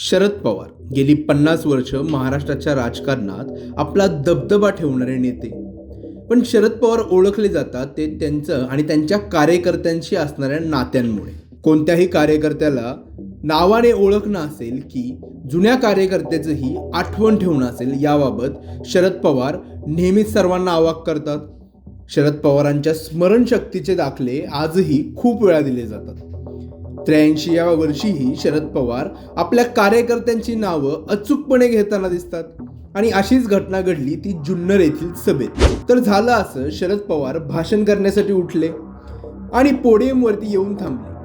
शरद पवार. गेली पन्नास वर्ष महाराष्ट्राच्या राजकारणात आपला दबदबा ठेवणारे नेते. पण शरद पवार ओळखले जातात ते त्यांचं आणि त्यांच्या कार्यकर्त्यांशी असणाऱ्या नात्यांमुळे. कोणत्याही कार्यकर्त्याला नावाने ओळखणं असेल की जुन्या कार्यकर्त्याचंही आठवण ठेवणं असेल याबाबत शरद पवार नेहमीच सर्वांना आवाक करतात. शरद पवारांच्या स्मरणशक्तीचे दाखले आजही खूप वेळा दिले जातात. त्र्याऐंशी या वर्षीही शरद पवार आपल्या कार्यकर्त्यांची नावं अचूकपणे घेताना दिसतात. आणि अशीच घटना घडली ती जुन्नर येथील सभेत. तर झालं असं शरद पवार भाषण करण्यासाठी उठले. आणि पोडियमवरती येऊन थांबले.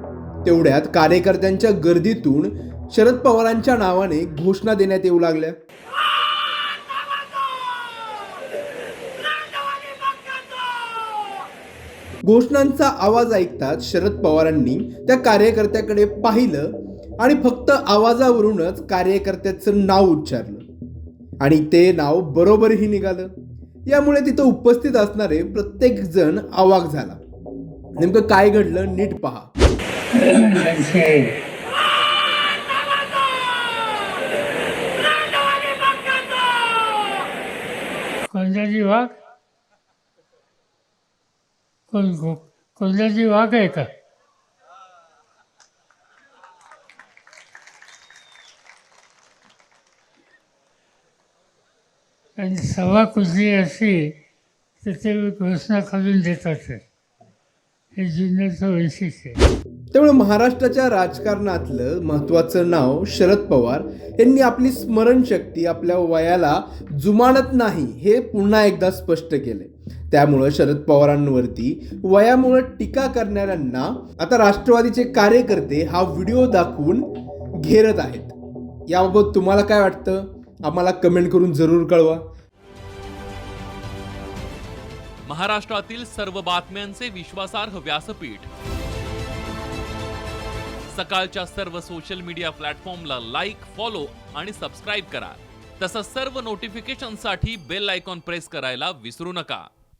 तेवढ्यात कार्यकर्त्यांच्या गर्दीतून शरद पवारांच्या नावाने घोषणा देण्यात येऊ लागल्या. घोषणांचा आवाज ऐकताच शरद पवारांनी. त्या कार्यकर्त्याकडे पाहिलं आणि फक्त आवाजावरूनच कार्यकर्त्याचं नाव उच्चारलं. आणि ते नाव बरोबरही निघालं. यामुळे तिथं उपस्थित असणारे प्रत्येक जण आवाक झाला. नेमकं काय घडलं नीट पहा. कोणत्या वाघ कोण को- वाघ आहे का? आणि सभा कुजली अशी तर ते घोषणा खालून देतात हे जुन्याचं वैशिष्ट्य त्यामुळे महाराष्ट्राच्या राजकारणातलं महत्त्वाचं नाव शरद पवार यांनी आपली स्मरणशक्ती आपल्या वयाला जुमानत नाही हे पुन्हा एकदा स्पष्ट केले त्यामुळं शरद पवारांवरती वयामुळं टीका करणाऱ्यांना आता राष्ट्रवादीचे कार्यकर्ते हा व्हिडिओ दाखवून घेरत आहेत. याबाबत तुम्हाला काय वाटतं? आम्हाला कमेंट करून जरूर कळवा. महाराष्ट्रातील सर्व बातम्यांचे विश्वासार्ह व्यासपीठ. सकाळच्या सर्व सोशल मीडिया प्लॅटफॉर्मला लाईक फॉलो आणि सबस्क्राईब करा. तसंच सर्व नोटिफिकेशनसाठी बेल आयकॉन प्रेस करायला विसरू नका.